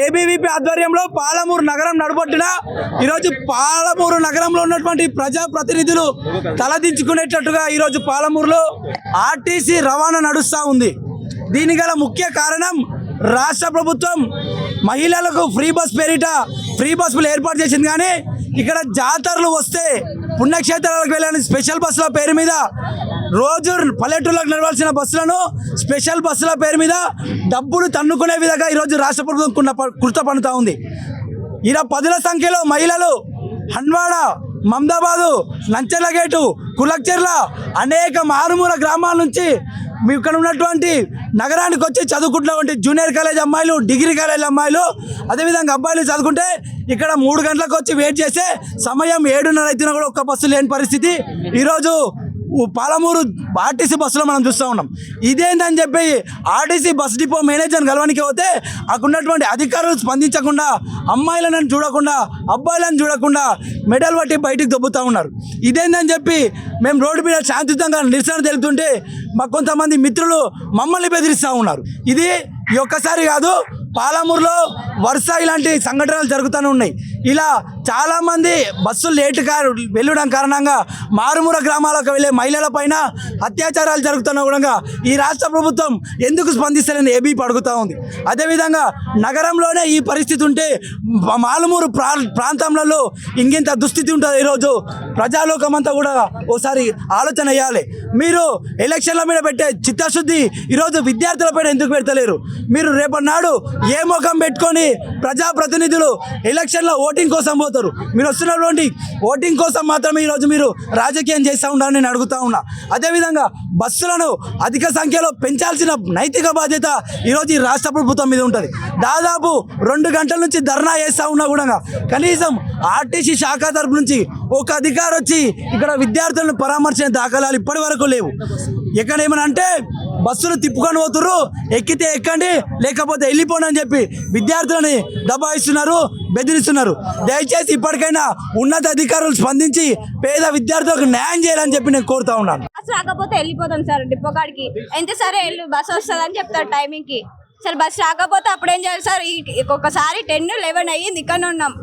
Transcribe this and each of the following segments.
ABVP ఆధ్వర్యంలో పాలమూరు నగరం నడబొట్టున ఈరోజు పాలమూరు నగరంలో ఉన్నటువంటి ప్రజా ప్రతినిధులు తలదించుకునేటట్టుగా ఈరోజు పాలమూరులో ఆర్టీసీ రవాణా నడుస్తూ ఉంది. దీని గల ముఖ్య కారణం రాష్ట్ర ప్రభుత్వం మహిళలకు ఫ్రీ బస్ పేరిట ఫ్రీ బస్సులు ఏర్పాటు చేసింది. కానీ ఇక్కడ జాతరలు వస్తే పుణ్యక్షేత్రాలకు వెళ్ళని స్పెషల్ బస్సుల పేరు మీద రోజు పల్లెటూళ్ళకు నడవాల్సిన బస్సులను స్పెషల్ బస్సుల పేరు మీద డబ్బులు తన్నుకునే విధంగా ఈరోజు రాష్ట్ర ప్రభుత్వం కృత పడుతూ ఉంది. ఇలా పదుల సంఖ్యలో మహిళలు హన్వాడ మమదాబాదు లంచెర్ల గేటు కులక్చెర్ల అనేక మారుమూల గ్రామాల నుంచి మీ ఇక్కడ ఉన్నటువంటి నగరానికి వచ్చి చదువుకుంటున్నటువంటి జూనియర్ కాలేజ్ అమ్మాయిలు డిగ్రీ కాలేజ్ అమ్మాయిలు అదేవిధంగా అబ్బాయిలు చదువుకుంటే ఇక్కడ మూడు గంటలకు వచ్చి వెయిట్ చేసే సమయం ఏడున్నర అయితే కూడా ఒక్క బస్సు లేని పరిస్థితి. ఈరోజు పాలమూరు ఆర్టీసీ బస్సులో మనం చూస్తూ ఉన్నాం. ఇదేంటని చెప్పి ఆర్టీసీ బస్ డిపో మేనేజర్ని కలవనికి పోతే అక్కడున్నటువంటి అధికారులు స్పందించకుండా అమ్మాయిలను చూడకుండా అబ్బాయిలను చూడకుండా మెడల్ పట్టి బయటికి దొబ్బుతూ ఉన్నారు. ఇదేందని చెప్పి మేము రోడ్డు మీద శాంతియుతంగా నిరసన తెలుపుతుంటే మాకు కొంతమంది మిత్రులు మమ్మల్ని బెదిరిస్తూ ఉన్నారు. ఇది ఈ ఒక్కసారి కాదు పాలమూరులో వరుస ఇలాంటి సంఘటనలు జరుగుతూనే ఉన్నాయి. ఇలా చాలామంది బస్సులు లేటుగా వెళ్ళడం కారణంగా మారుమూల గ్రామాలకు వెళ్ళే మహిళల పైన అత్యాచారాలు జరుగుతున్న కూడా ఈ రాష్ట్ర ప్రభుత్వం ఎందుకు స్పందిస్తలేని ఏబీ అడుగుతూ ఉంది. అదేవిధంగా నగరంలోనే ఈ పరిస్థితి ఉంటే మాలుమూరు ప్రా ప్రాంతంలో ఇంకెంత దుస్థితి ఉంటుంది ఈరోజు. ప్రజాలోకం అంతా కూడా ఓసారి ఆలోచన వేయాలి మీరు ఎలక్షన్ల మీద పెట్టే చిత్తశుద్ధి ఈరోజు విద్యార్థులపైన ఎందుకు పెడతలేరు? మీరు రేపటి నాడు ఏ ముఖం పెట్టుకొని ప్రజాప్రతినిధులు ఎలక్షన్లో ఓటింగ్ కోసం పోతారు మీరు వస్తున్నటువంటి ఓటింగ్ కోసం మాత్రమే ఈరోజు మీరు రాజకీయం చేస్తూ ఉండాలని నేను అడుగుతా ఉన్నా. అదేవిధంగా బస్సులను అధిక సంఖ్యలో పెంచాల్సిన నైతిక బాధ్యత ఈరోజు ఈ రాష్ట్ర ప్రభుత్వం మీద ఉంటుంది. దాదాపు రెండు గంటల నుంచి ధర్నా చేస్తూ ఉన్నా కూడా కనీసం ఆర్టీసీ శాఖ తరపు నుంచి ఒక అధికారి వచ్చి ఇక్కడ విద్యార్థులను పరామర్శించే దాఖలాలు ఇప్పటి వరకు లేవు. ఇక్కడ ఏమని అంటే బస్సులు తిప్పుకొని పోతుర్రు. ఎక్కితే ఎక్కండి లేకపోతే వెళ్ళిపోండి అని చెప్పి విద్యార్థులని దబాయిస్తున్నారు బెదిరిస్తున్నారు. దయచేసి ఇప్పటికైనా ఉన్నత అధికారులు స్పందించి పేద విద్యార్థులకు న్యాయం చేయాలని చెప్పి నేను కోరుతా ఉన్నాను. బస్ రాకపోతే వెళ్ళిపోతాం సార్ డిపో కాడికి. ఎంత సరే వెళ్ళు బస్ వస్తుంది అని చెప్తారు టైమింగ్కి సార్ బస్ రాకపోతే అప్పుడు ఏం చేయాలి సార్? ఈ- ఒక్కసారి టెన్ లెవెన్ అయ్యింది ఇక్కడ ఉన్నాం.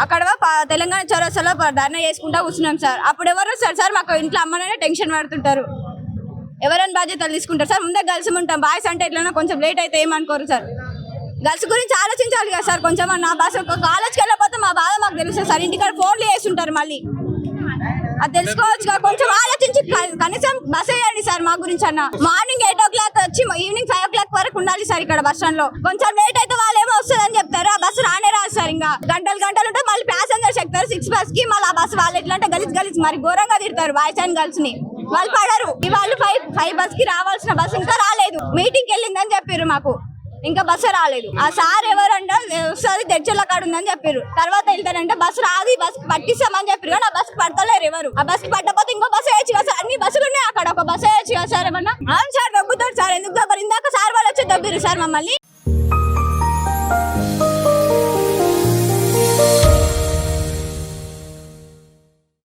అక్కడ తెలంగాణ చౌరస్తాలో ధర్నా చేసుకుంటా కూర్చున్నాం సార్. అప్పుడు ఎవరు సార్ సార్? మాకు ఇంట్లో అమ్మనైనా టెన్షన్ పడుతుంటారు. ఎవరైనా బాధ్యతలు తీసుకుంటారు. సార్ ముందే కలిసి ఉంటాం. బాయ్స్ అంటే ఎట్లన్నా కొంచెం లేట్ అయితే ఏమనుకోరు సార్. గర్ల్స్ గురించి ఆలోచించాలి కదా సార్. కొంచెం నా బస్ కాలేజ్కి వెళ్ళకపోతే మా బాధ మాకు తెలుస్తుంది సార్. ఇంటికాడ ఫోన్లు చేస్తుంటారు మళ్ళీ. అది తెలుసుకోవచ్చు కదా, కొంచెం ఆలోచించి కనీసం బస్ వేయండి సార్ మా గురించి అన్న. మార్నింగ్ ఎయిట్ ఓ క్లాక్ వచ్చి ఈవినింగ్ ఫైవ్ ఓ క్లాక్ వరకు ఉండాలి సార్ ఇక్కడ బస్ స్టాండ్లో. కొంచెం లేట్ అయితే వాళ్ళు ఏమో వస్తుందని చెప్తారు. ఆ బస్సు రానే రాదు సార్ ఇంకా. గంటలు గంటలు ఉంటే మళ్ళీ ప్యాసింజర్స్ ఎక్కుతారు. సిక్స్ బస్కి మళ్ళీ ఆ బస్సు వాళ్ళు ఎట్లా అంటే గలీజ్ గలీజ్ మరి ఘోరంగా తిడతారు బాయ్స్ అండ్ గర్ల్స్ని. వాళ్ళు పడరు. ఇవాళ వాళ్ళు ఫైవ్ ఫైవ్ బస్కి రావాల్సిన బస్ ఇంకా రాలేదు. మీటింగ్ వెళ్ళిందని చెప్పారు మాకు. ఇంకా బస్సు రాలేదు. ఆ సార్ ఎవరంటే వస్తుంది తెచ్చల కాడ ఉందని చెప్పారు తర్వాత వెళ్తారంటే బస్సు రాదు ఈ బస్ పట్టిస్తామని చెప్పారు కానీ ఆ బస్ పడతలేరు ఎవరు. ఆ బస్ పట్టకపోతే ఇంకో బస్సు వేయచ్చు కదా సార్ అన్ని బస్సులు ఉన్నాయి అక్కడ. ఒక బస్సు వేయచ్చు కదా సార్ ఏమన్నా? అవును సార్ దబ్బుతారు సార్ ఎందుకు దబ్బరు ఇందాక సార్ వాళ్ళు వచ్చి దబ్బిరు సార్ మమ్మల్ని.